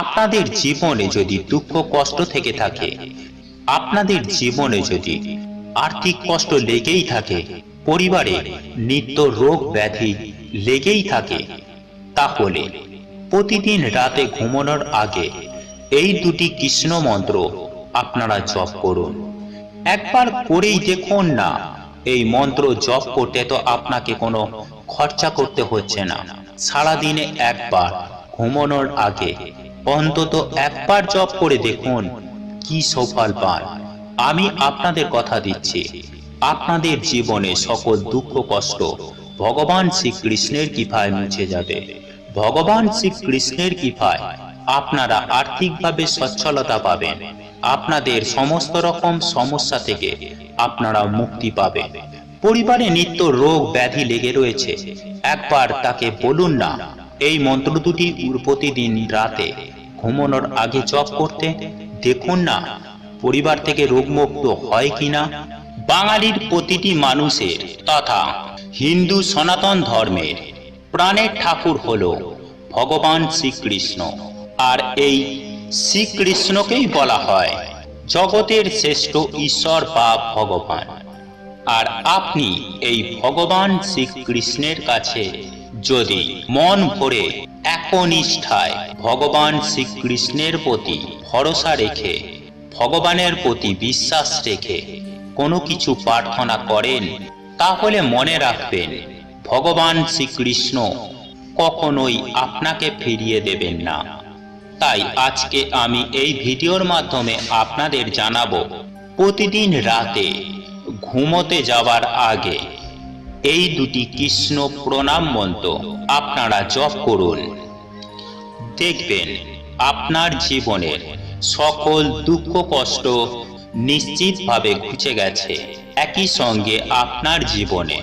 আপনাদের জীবনে যদি দুঃখ কষ্ট থেকে থাকে, আপনাদের জীবনে যদি আর্থিক কষ্ট লেগেই থাকে, পরিবারে নিত্য রোগ ব্যাধি লেগেই থাকে, তাহলে প্রতিদিন রাতে ঘুমানোর আগে এই দুটি কৃষ্ণ মন্ত্র আপনারা জপ করুন। একবার করেই দেখুন না, এই মন্ত্র জপ করতে তো আপনাকে কোনো খরচা করতে হচ্ছে না। সারাদিনে একবার ঘুমানোর আগে অন্তত একবার জপ করে দেখুন কি সফল পান। আমি আপনাদের কথা দিচ্ছি। আপনাদের জীবনে সকল দুঃখ, কষ্ট ভগবান শ্রীকৃষ্ণের কৃপায় মুছে যাবে। ভগবান শ্রীকৃষ্ণের কৃপায় আপনারা আর্থিকভাবে সচ্ছলতা পাবেন। আপনাদের সমস্ত রকম সমস্যা থেকে আপনারা মুক্তি পাবেন। পরিবারে নিত্য রোগ ব্যাধি লেগে রয়েছে। একবার তাকে বলুন না, এই মন্ত্র দুটি প্রতিদিন রাতে ঘুমানোর আগে জপ করতে, দেখুন না, পরিবার থেকে রোগমুক্ত হয় কিনা। বাঙালির প্রতিটি মানুষের তথা হিন্দু সনাতন ধর্মের প্রাণের ঠাকুর হল ভগবান শ্রীকৃষ্ণ। আর এই শ্রীকৃষ্ণকেই বলা হয় জগতের শ্রেষ্ঠ ঈশ্বর বা ভগবান। আর আপনি এই ভগবান শ্রীকৃষ্ণের কাছে যদি মন ভরে একনিষ্ঠায় ভগবান শ্রীকৃষ্ণের প্রতি ভরসা রেখে, ভগবানের প্রতি বিশ্বাস রেখে কোনো কিছু প্রার্থনা করেন, তাহলে মনে রাখবেন, ভগবান শ্রীকৃষ্ণ কখনোই আপনাকে ফিরিয়ে দেবেন না। তাই আজকে আমি এই ভিডিওর মাধ্যমে আপনাদের জানাব, প্রতিদিন রাতে ঘুমোতে যাওয়ার আগে এই দুটি কৃষ্ণ প্রণাম মন্ত্র আপনারা জপ করুন। দেখবেন, আপনার জীবনের সকল দুঃখ, কষ্ট নিশ্চিতভাবে ঘুচে গেছে। একই সঙ্গে আপনার জীবনে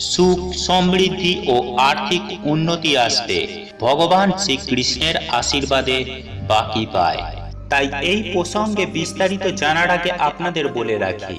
সুখ, সমৃদ্ধি ও আর্থিক উন্নতি আসবে ভগবান শ্রীকৃষ্ণের আশীর্বাদে বাকি পায়। তাই এই প্রসঙ্গে বিস্তারিত জানার আগে আপনাদের বলে রাখি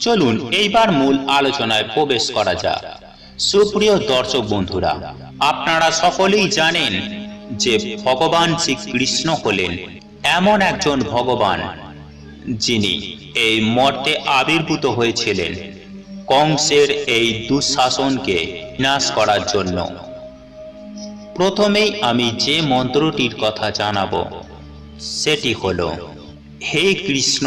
চলুন এইবার মূল আলোচনায় প্রবেশ করা যাক। সুপ্রিয় দর্শক বন্ধুরা, আপনারা সকলেই জানেন যে ভগবান শ্রীকৃষ্ণ হলেন এমন একজন ভগবান যিনি এই মর্তে আবির্ভূত হয়েছিলেন কংসের এই দুঃশাসনকে নাশ করার জন্য। প্রথমেই আমি যে মন্ত্রটির কথা জানাব, সেটি হলো, হে কৃষ্ণ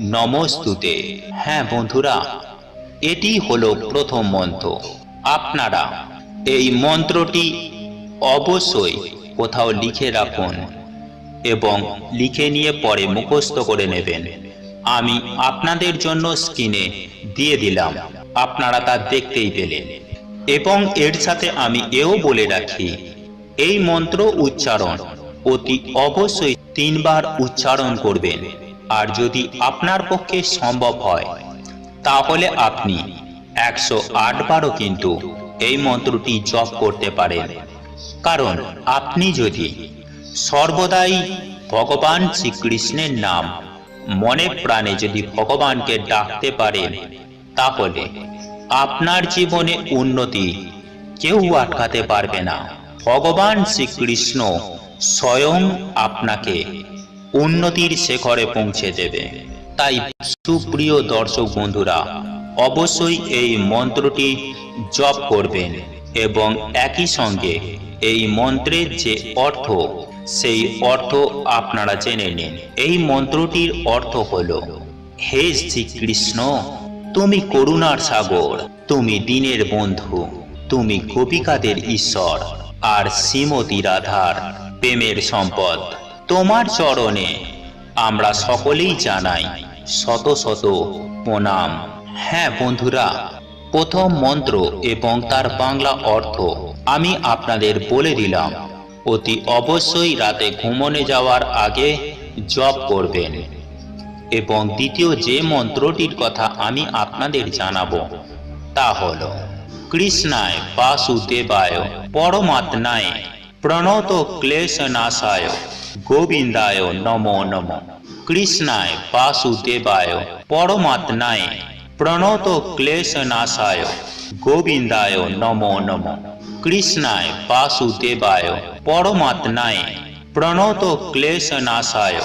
নমস্তুতে। হ্যাঁ বন্ধুরা, এটি হলো প্রথম মন্ত্র। আপনারা এই মন্ত্রটি অবশ্যই কোথাও লিখে রাখুন এবং লিখে নিয়ে পরে মুখস্থ করে নেবেন। আমি আপনাদের জন্য স্ক্রিনে দিয়ে দিলাম। আপনারা তা দেখতেই পেলেন। এবং এর সাথে আমি এও বলে রাখি, এই মন্ত্র উচ্চারণ অতি অবশ্যই তিনবার উচ্চারণ করবেন। আর যদি আপনার পক্ষে সম্ভব হয়, তাহলে আপনি একশো আট বারও কিন্তু এই মন্ত্রটি জপ করতে পারেন। কারণ আপনি যদি সর্বদাই ভগবান শ্রীকৃষ্ণের নাম মনে প্রাণে যদি ভগবানকে ডাকতে পারেন, তাহলে আপনার জীবনে উন্নতি কেউ আটকাতে পারবে না। ভগবান শ্রীকৃষ্ণ স্বয়ং আপনাকে উন্নতির শেখরে পৌঁছে দেবে। তাই সুপ্রিয় দর্শক বন্ধুরা, অবশ্যই এই মন্ত্রটি জপ করবেন এবং একই সঙ্গে এই মন্ত্রের যে অর্থ, সেই অর্থ আপনারা জেনে নিন। এই মন্ত্রটির অর্থ হল, হে শ্রীকৃষ্ণ, তুমি করুণার সাগর, তুমি দিনের বন্ধু, তুমি গোপিকাদের ঈশ্বর আর শ্রীমতী রাধার প্রেমের সম্পদ। তোমার চরণে। আমরা সকলেই জানাই শত শত প্রণাম। হ্যাঁ বন্ধুরা, প্রথম মন্ত্র এবং তার বাংলা অর্থ আমি আপনাদের বলে দিলাম। অতি অবশ্যই রাতে ঘুমনে যাওয়ার আগে জপ করবেন। এবং দ্বিতীয় যে মন্ত্রটির কথা আমি আপনাদের জানাব, তা হল, কৃষ্ণায় বাসুদেবায় পরমাত্মায় প্রণত ক্লেশ নাশায় গোবিন্দায় নমো নমো। কৃষ্ণায় বাসুদেবায়, পরমাত্মায় প্রণত ক্লেশ নাশায় গোবিন্দায় নমো নমো। কৃষ্ণায় বাসুদেবায়, পরমাত্মায় প্রণত ক্লেশ নাশায়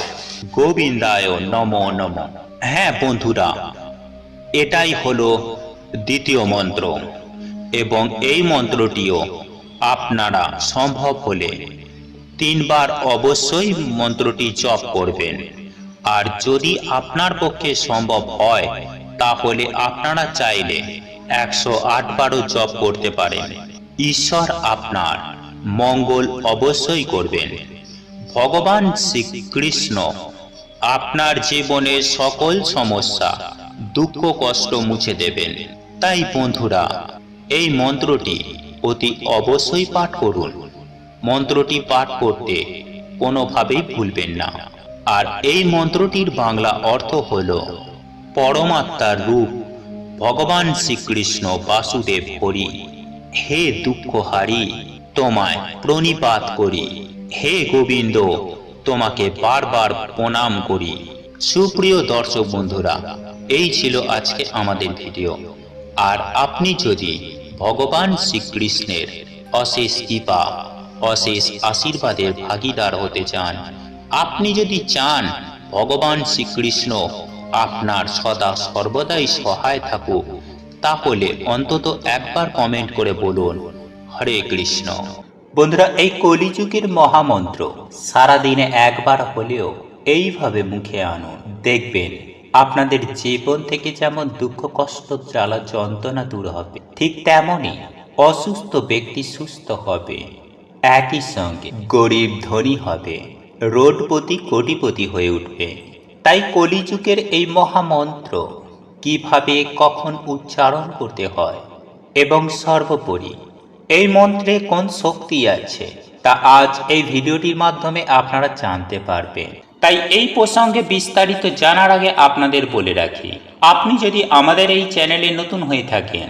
গোবিন্দায় নমো নমো। হ্যাঁ বন্ধুরা, এটাই হলো দ্বিতীয় মন্ত্র এবং এই মন্ত্রটিও আপনারা সম্ভব হলে তিনবার অবশ্যই মন্ত্রটি জপ করবেন। আর যদি আপনার পক্ষে সম্ভব হয়, তাহলে আপনারা চাইলে একশো আট বারও জপ করতে পারেন। ঈশ্বর আপনার মঙ্গল অবশ্যই করবেন। ভগবান শ্রীকৃষ্ণ আপনার জীবনের সকল সমস্যা, দুঃখ, কষ্ট মুছে দেবেন। তাই বন্ধুরা, এই মন্ত্রটি অতি অবশ্যই পাঠ করুন। মন্ত্রটি পাঠ করতে, কোনোভাবেই ভুলবেন না। আর এই মন্ত্রটির বাংলা অর্থ হল, পরমাত্মার রূপ, ভগবান শ্রীকৃষ্ণ বাসুদেব হরি, হে দুঃখহারি, তোমায় প্রণিপাত করি, হে গোবিন্দ, তোমাকে বারবার প্রণাম করি। সুপ্রিয় দর্শক বন্ধুরা, এই ছিল আজকে আমাদের ভিডিও। আর আপনি যদি ভগবান শ্রীকৃষ্ণের অশেষ কৃপা অশেষ আশীর্বাদের ভাগিদার হতে চান। আপনি যদি চান, ভগবান শ্রীকৃষ্ণ আপনার সদা সর্বদাই সহায় থাকুক, তাহলে অন্তত একবার কমেন্ট করে বলুন, হরে কৃষ্ণ। বন্ধুরা, এই কলিযুগের মহামন্ত্র সারাদিনে একবার হলেও এইভাবে মুখে আনুন। দেখবেন, আপনাদের জীবন থেকে যেমন দুঃখ, কষ্ট, জ্বালা, যন্ত্রণা দূর হবে, ঠিক তেমনই অসুস্থ ব্যক্তি সুস্থ হবে। একই সঙ্গে গরিব ধনী হবে। রোডপতি কোটিপতি হয়ে উঠবে। তাই কলিযুগের এই মহামন্ত্র, কীভাবে, কখন উচ্চারণ করতে হয়? এবং সর্বোপরি, এই মন্ত্রে কোন শক্তি আছে, তা আজ এই ভিডিওটির মাধ্যমে আপনারা জানতে পারবেন। তাই এই প্রসঙ্গে বিস্তারিত জানার আগে আপনাদের বলে রাখি, আপনি যদি আমাদের এই চ্যানেলে নতুন হয়ে থাকেন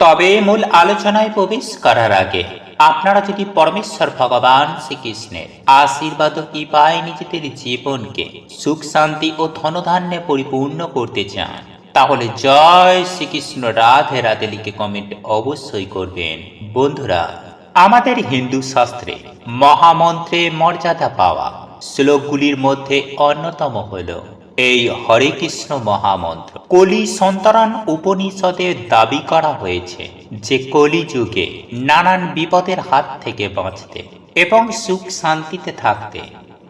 তবে মূল আলোচনায় প্রবেশ করার আগে, আপনারা যদি পরমেশ্বর ভগবান শ্রীকৃষ্ণের আশীর্বাদ কৃপায় নিজেদের জীবনকে সুখ, শান্তি ও ধনধান্যে পরিপূর্ণ করতে চান, তাহলে জয় শ্রীকৃষ্ণ রাধে রাধে লিখে কমেন্ট অবশ্যই করবেন। বন্ধুরা, আমাদের হিন্দু শাস্ত্রে মহামন্ত্রে মর্যাদা পাওয়া শ্লোকগুলির মধ্যে অন্যতম হল এই হরে কৃষ্ণ মহামন্ত্র। কলি সন্তরণ উপনিষদে দাবি করা হয়েছে যে কলি যুগে নানান বিপদের হাত থেকে বাঁচতে এবং সুখ শান্তিতে থাকতে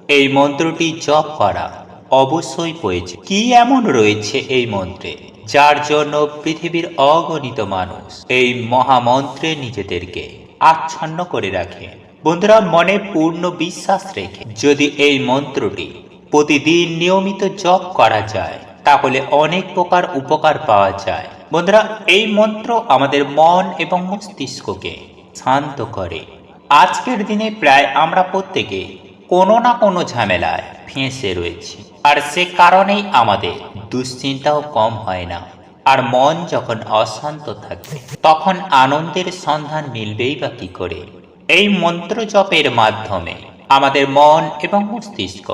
এই মন্ত্রটি জপ করা অবশ্যই প্রয়োজন। কি এমন রয়েছে এই মন্ত্রে যার জন্য পৃথিবীর অগণিত মানুষ এই মহামন্ত্রে নিজেদেরকে আচ্ছন্ন করে রাখে? বন্ধুরা, মনে পূর্ণ বিশ্বাস রেখে যদি এই মন্ত্রটি প্রতিদিন নিয়মিত জপ করা যায়, তাহলে অনেক প্রকার উপকার পাওয়া যায়। বন্ধুরা, এই মন্ত্র আমাদের মন এবং মস্তিষ্ককে শান্ত করে। আজকের দিনে প্রায় আমরা প্রত্যেকে কোনো না কোনো ঝামেলায় ফেঁসে রয়েছি। আর সে কারণেই আমাদের দুশ্চিন্তাও কম হয় না। আর মন যখন অশান্ত থাকবে তখন আনন্দের সন্ধান মিলবেই বা কি করে? এই মন্ত্র জপের মাধ্যমে আমাদের মন এবং মস্তিষ্ক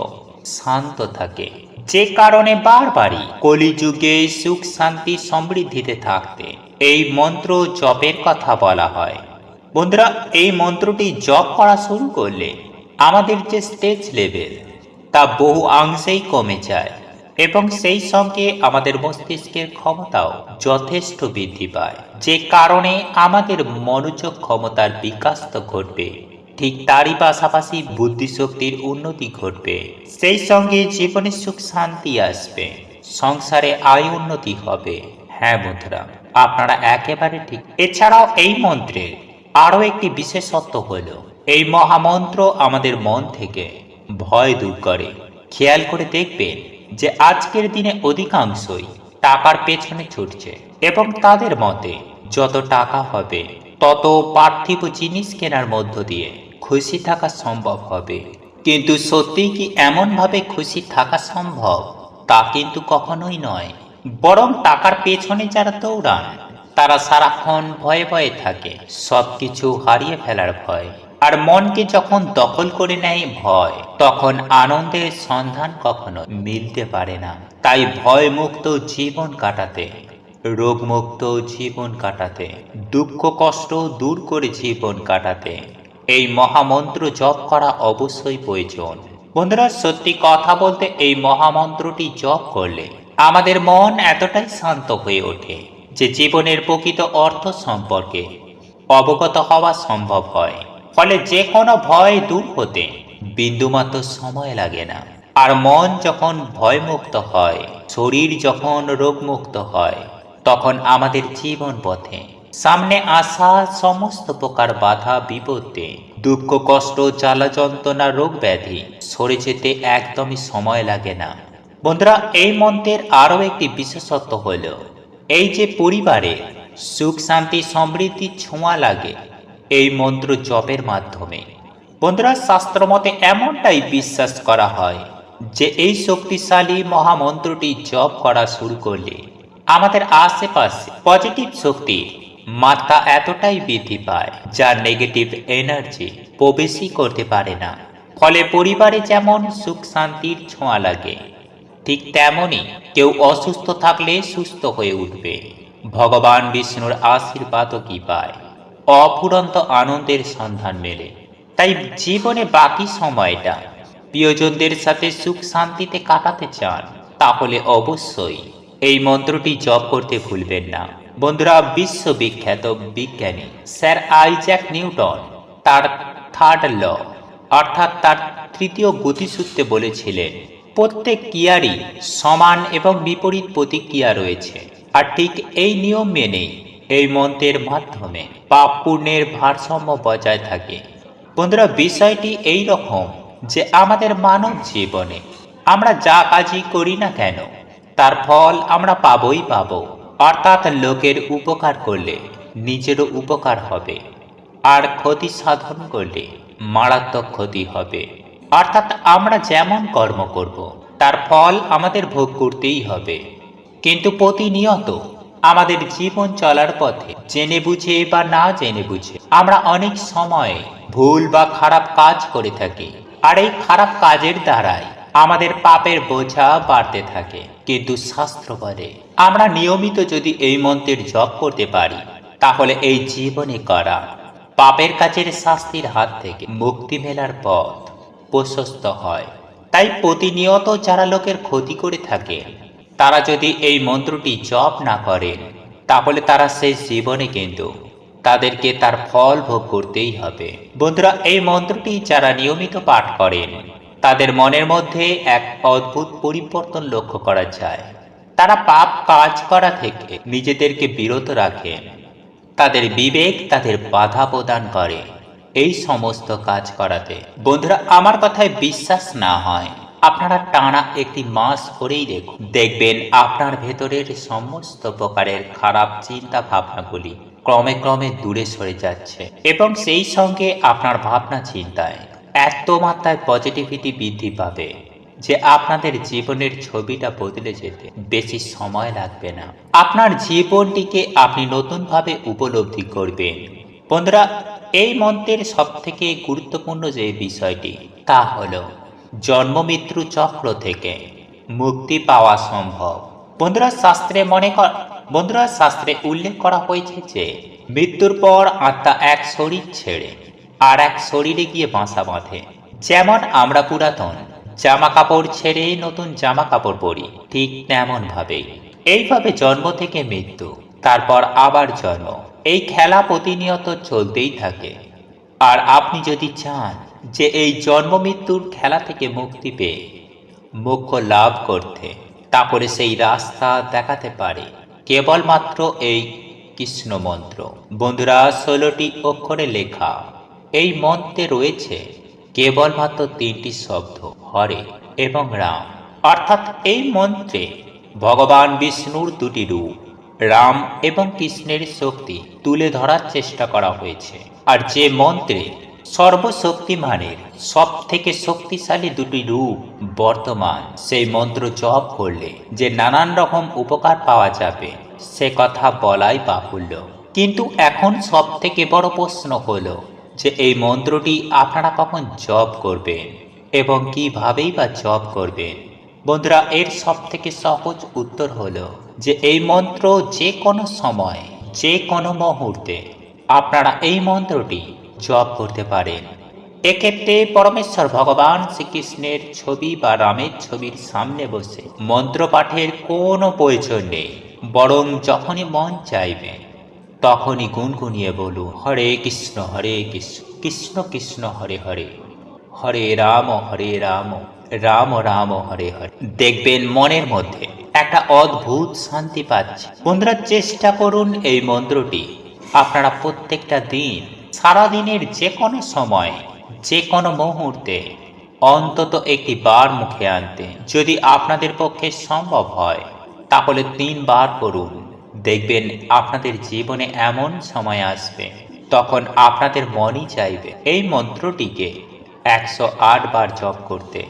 শান্ত থাকে। যে কারণে বারবারই কলিযুগে সুখ শান্তি সমৃদ্ধিতে থাকতে এই মন্ত্র জপের কথা বলা হয়। বন্ধুরা, এই মন্ত্রটি জপ করা শুরু করলে আমাদের যে স্টেজ লেভেল তা বহু অংশেই কমে যায় এবং সেই সঙ্গে আমাদের মস্তিষ্কের ক্ষমতাও যথেষ্ট বৃদ্ধি পায়। যে কারণে আমাদের মনোযোগ ক্ষমতার বিকাশ তো ঘটবে ঠিক তারই পাশাপাশি বুদ্ধিশক্তির উন্নতি ঘটবে। সেই সঙ্গে জীবনে সুখ, শান্তি আসবে। সংসারে আয় উন্নতি হবে। হ্যাঁ বন্ধুরা, আপনারা একেবারে ঠিক। এছাড়াও এই মন্ত্রের আরও একটি বিশেষত্ব হলো, এই মহামন্ত্র আমাদের মন থেকে ভয় দূর করে। খেয়াল করে দেখবেন যে আজকের দিনে অধিকাংশই টাকার পেছনে ছুটছে এবং তাদের মতে যত টাকা হবে, তত পার্থিব জিনিস কেনার মধ্য দিয়ে খুশি থাকা সম্ভব হবে। কিন্তু সত্যি কি এমনভাবে খুশি থাকা সম্ভব? তা কিন্তু কখনোই নয়। বরং টাকার পেছনে যারা দৌড়ান, তারা সারাক্ষণ ভয়ে ভয়ে থাকে, সবকিছু হারিয়ে ফেলার ভয়। আর মনকে যখন দখল করে নেয় ভয়, তখন আনন্দের সন্ধান কখনো মিলতে পারে না। তাই ভয় মুক্ত জীবন কাটাতে, রোগমুক্ত জীবন কাটাতে, দুঃখ কষ্ট দূর করে জীবন কাটাতে এই মহামন্ত্র জপ করা অবশ্যই প্রয়োজন। বন্ধুরা, সত্যি কথা বলতে এই মহামন্ত্রটি জপ করলে আমাদের মন এতটাই শান্ত হয়ে ওঠে যে জীবনের প্রকৃত অর্থ সম্পর্কে অবগত হওয়া সম্ভব হয়। ফলে যে কোনো ভয় দূর হতে বিন্দুমাত্র সময় লাগে না। আর মন যখন ভয়মুক্ত হয়, শরীর যখন রোগমুক্ত হয়, তখন আমাদের জীবন পথে সামনে আসা সমস্ত প্রকার বাধা, বিপত্তি, দুঃখ, কষ্ট, জ্বালা যন্ত্রণা, রোগ ব্যাধি সরে যেতে একদমই সময় লাগে না। বন্ধুরা, এই মন্ত্রের আরও একটি বিশেষত্ব হল, এই যে পরিবারে সুখ, শান্তি, সমৃদ্ধি ছোঁয়া লাগে, এই মন্ত্র জপের মাধ্যমে। বন্ধুরা শাস্ত্র মতে এমনটাই বিশ্বাস করা হয় যে এই শক্তিশালী মহামন্ত্রটি জপ করা শুরু করলে আমাদের আশেপাশে পজিটিভ শক্তি মাত্রা এতটাই বৃদ্ধি পায় যা নেগেটিভ এনার্জি প্রবেশই করতে পারে না। ফলে পরিবারে যেমন সুখ শান্তির ছোঁয়া লাগে, ঠিক তেমনই কেউ অসুস্থ থাকলে সুস্থ হয়ে উঠবে। ভগবান বিষ্ণুর আশীর্বাদও কি পায়? অফুরন্ত আনন্দের সন্ধান মেলে। তাই জীবনে বাকি সময়টা প্রিয়জনদের সাথে সুখ শান্তিতে কাটাতে চান, তাহলে অবশ্যই এই মন্ত্রটি জপ করতে ভুলবেন না। বন্ধুরা, বিশ্ববিখ্যাত বিজ্ঞানী স্যার আইজ্যাক নিউটন তার থার্ড ল, অর্থাৎ তার তৃতীয় গতিসূত্রে বলেছিলেন, প্রত্যেক ক্রিয়ারই সমান এবং বিপরীত প্রতিক্রিয়া রয়েছে, আর ঠিক এই নিয়ম মেনেই এই মন্ত্রের মাধ্যমে পাপ পুণ্যের ভারসাম্য বজায় থাকে। বন্ধুরা, বিষয়টি এই রকম যে আমাদের মানব জীবনে আমরা যা কাজই করি না কেন, তার ফল আমরা পাবই পাবো। অর্থাৎ লোকের উপকার করলে নিজেরও উপকার হবে। আর ক্ষতি সাধন করলে মারাত্মক ক্ষতি হবে। অর্থাৎ আমরা যেমন কর্ম করব, তার ফল আমাদের ভোগ করতেই হবে। কিন্তু প্রতিনিয়ত আমাদের জীবন চলার পথে জেনে বুঝে বা না জেনে বুঝে আমরা অনেক সময় ভুল বা খারাপ কাজ করে থাকি। আর এই খারাপ কাজের দ্বারাই আমাদের পাপের বোঝা বাড়তে থাকে। কিন্তু শাস্ত্র বলে, আমরা নিয়মিত যদি এই মন্ত্রের জপ করতে পারি, তাহলে এই জীবনে করা, পাপের কাজের শাস্তির হাত থেকে মুক্তি মেলার পথ প্রশস্ত হয়। তাই প্রতিনিয়ত যারা লোকের ক্ষতি করে থাকে, তারা যদি এই মন্ত্রটি জপ না করেন, তাহলে তারা সেই জীবনে কিন্তু তাদেরকে তার ফল ভোগ করতেই হবে। বন্ধুরা, এই মন্ত্রটি যারা নিয়মিত পাঠ করেন তাদের মনের মধ্যে এক অদ্ভুত পরিবর্তন লক্ষ্য করা যায়। তারা পাপ কাজ করা থেকে নিজেদেরকে বিরত রাখেন। তাদের বিবেক তাদের বাধা প্রদান করে। এই সমস্ত কাজ করাতে। বন্ধুরা, আমার কথায় বিশ্বাস না হয়। আপনারা টানা একটি মাস করেই দেখুন। দেখবেন আপনার ভেতরের সমস্ত প্রকারের খারাপ চিন্তা ভাবনাগুলি ক্রমে ক্রমে দূরে সরে যাচ্ছে এবং সেই সঙ্গে আপনার ভাবনা চিন্তায় এত মাত্রায় পজিটিভিটি বৃদ্ধি পাবে যে আপনাদের জীবনের ছবিটা বদলে যেতে বেশি সময় লাগবে না। আপনার জীবনটিকে আপনি নতুনভাবে উপলব্ধি করবেন। বন্ধুরা, এই মন্ত্রের সব থেকে গুরুত্বপূর্ণ যে বিষয়টি, তা হল জন্ম মৃত্যু চক্র থেকে মুক্তি পাওয়া সম্ভব। বন্ধুরা, শাস্ত্রে মনে কর বন্ধুরা, শাস্ত্রে উল্লেখ করা হয়েছে যে মৃত্যুর পর আত্মা এক শরীর ছেড়ে আর এক শরীরে গিয়ে বাসা বাঁধে। যেমন আমরা পুরাতন জামা কাপড় ছেড়ে নতুন জামা কাপড় পরি, ঠিক তেমন ভাবেই এইভাবে জন্ম থেকে মৃত্যু, তারপর আবার জন্ম। এই খেলা প্রতিনিয়ত চলতেই থাকে। আর আপনি যদি চান যে এই জন্ম মৃত্যুর খেলা থেকে মুক্তি পেয়ে মোক্ষ লাভ করতে তারপরে সেই রাস্তা দেখাতে পারে। কেবলমাত্র এই কৃষ্ণ মন্ত্র বন্ধুরা, ষোলোটি অক্ষরে লেখা। এই মন্ত্রে রয়েছে কেবলমাত্র তিনটি শব্দ, হরে এবং রাম। অর্থাৎ এই মন্ত্রে ভগবান বিষ্ণুর দুটি রূপ, রাম এবং কৃষ্ণের শক্তি তুলে ধরার চেষ্টা করা হয়েছে। আর যে মন্ত্রে সর্বশক্তিমানের সব থেকে শক্তিশালী দুটি রূপ বর্তমান, সেই মন্ত্র জপ করলে যে নানান রকম উপকার পাওয়া যাবে, সে কথা বলাই বাহুল্য। কিন্তু এখন সব থেকে বড় প্রশ্ন হলো যে এই মন্ত্রটি আপনারা কখন জপ করবেন এবং কিভাবেই বা জপ করবেন? বন্ধুরা, এর সব থেকে সহজ উত্তর হলো যে এই মন্ত্র যে কোনো সময়, যে কোনো মুহূর্তে আপনারা এই মন্ত্রটি জপ করতে পারেন। এক্ষেত্রে পরমেশ্বর ভগবান শ্রীকৃষ্ণের ছবি বা রামের ছবির সামনে বসে মন্ত্র পাঠের কোনো প্রয়োজন নেই, বরং যখনই মন চাইবে তখনই গুনগুনিয়ে বলুন হরে কৃষ্ণ হরে কৃষ্ণ কৃষ্ণ কৃষ্ণ, হরে হরে। হরে রাম হরে রাম রাম রাম, হরে হরে। দেখবেন মনের মধ্যে একটা অদ্ভুত শান্তি পাচ্ছে। বন্ধুরা, চেষ্টা করুন এই মন্ত্রটি। আপনারা প্রত্যেকটা দিন সারা দিনের যে কোনো সময় যে কোনো মুহূর্তে অন্তত একটি বার মুখে আনতে যদি আপনাদের পক্ষে সম্ভব হয়, তাহলে তিনবার করুন। দেখবেন আপনাদের জীবনে এমন সময় আসবে, তখন আপনাদের মনই চাইবে এই মন্ত্রটিকে একশো আট বার জপ করতে।